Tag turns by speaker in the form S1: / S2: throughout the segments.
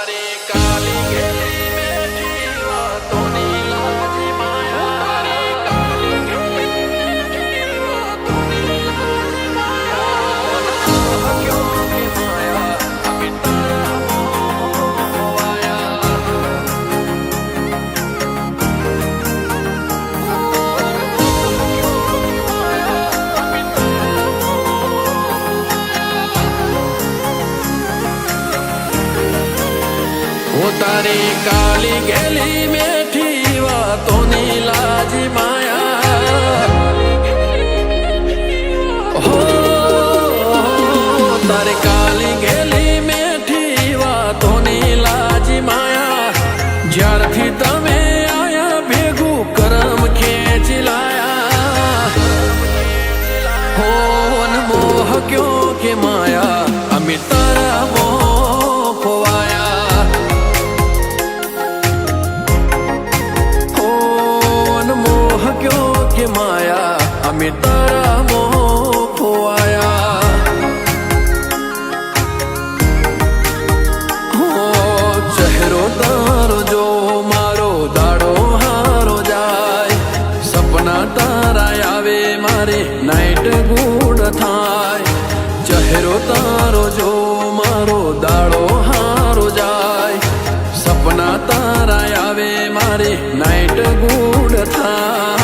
S1: Tacaricali. तो काली मेठी तो लाज माया। जर तमें आया, भेगू करम खेच लाया। मोह क्यों के माया? આવે મારે નાઈટ ગુડ થાય. ચહેરો તારો જો મારો દાડો હારો જાય. સપના તારા આવે મારે નાઈટ ગુડ થાય.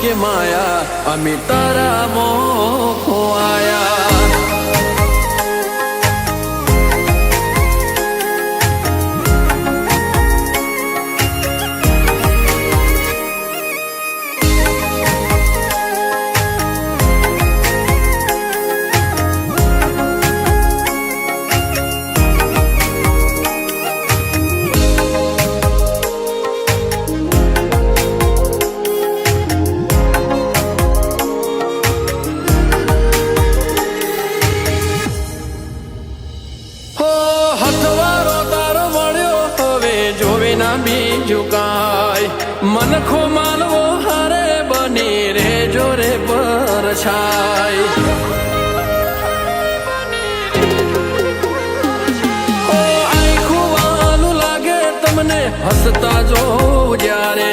S1: ક્યો કે માયા અમે તારા ના બીજું કાય મનખો માલવો હારે બની રે જોરે પર છાય ઓ લાગે તમને હસતા જો જ્યારે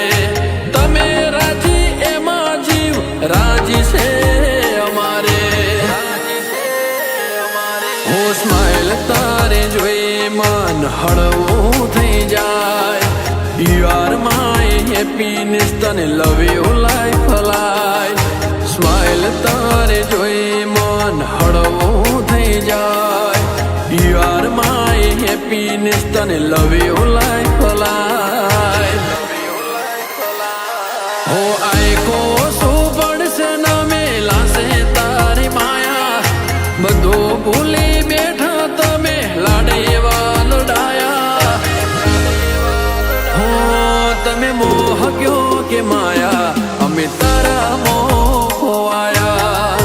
S1: તમે રાજી એમાં જીવ રાજી છે અમારે હું સ્માઈલ તારે જોઈ મન હળવું થઈ જાય યુ આર માય હેપીનેસ તને love you life life smile તારે જોઈ મન હળવું થઈ જાય યુ આર માય હેપીનેસ તને લવ યુ લાઈફ લાઈફ હો તમે મોહ કયો કે માયા, અમે તારા મોહ ખોવાયા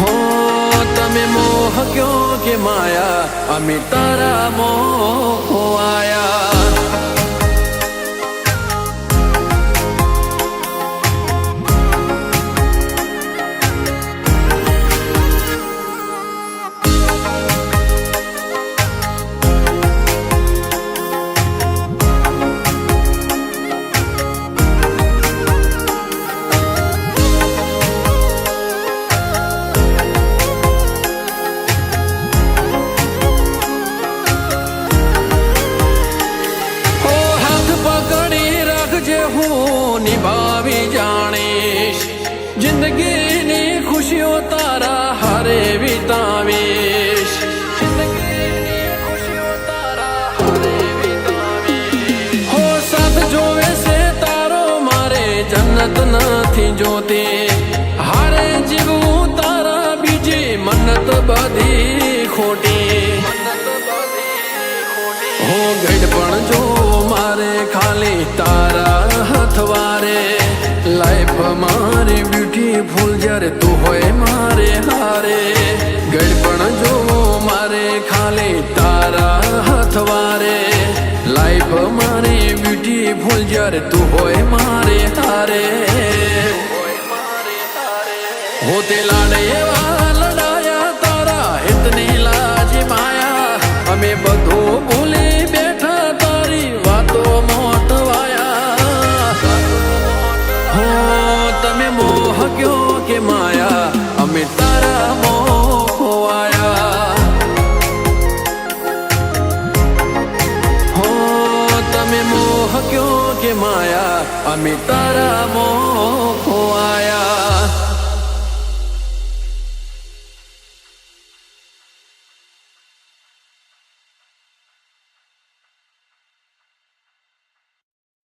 S1: હો, તમે મોહ કયો કે માયા, અમે તારા મોહ હું નિભાવી જાણીશ. જિંદગીની ખુશીઓ તારા હારે વિતાવીશ. હો સાથ તારો મારે જન્નત નથી જોતી. હારે જીવવું તારા બીજી મન્નત બધી ખોટી. હો ગઢ પણ જો મારે ખાલી તારા હથવારે લાઈફ મારે બ્યુટીફુલ જ્યારે તું હોય મારે હારે ગઢ પણ જો મારે ખાલી તારા હથવારે, લાઈફ મારે બ્યુટીફુલ જ્યારે તું હોય મારે હારે. હોતે લાડે એવા લડાયા તારા, હિતની લાજી માયા, અમે બધું ભૂલી તમે મોહ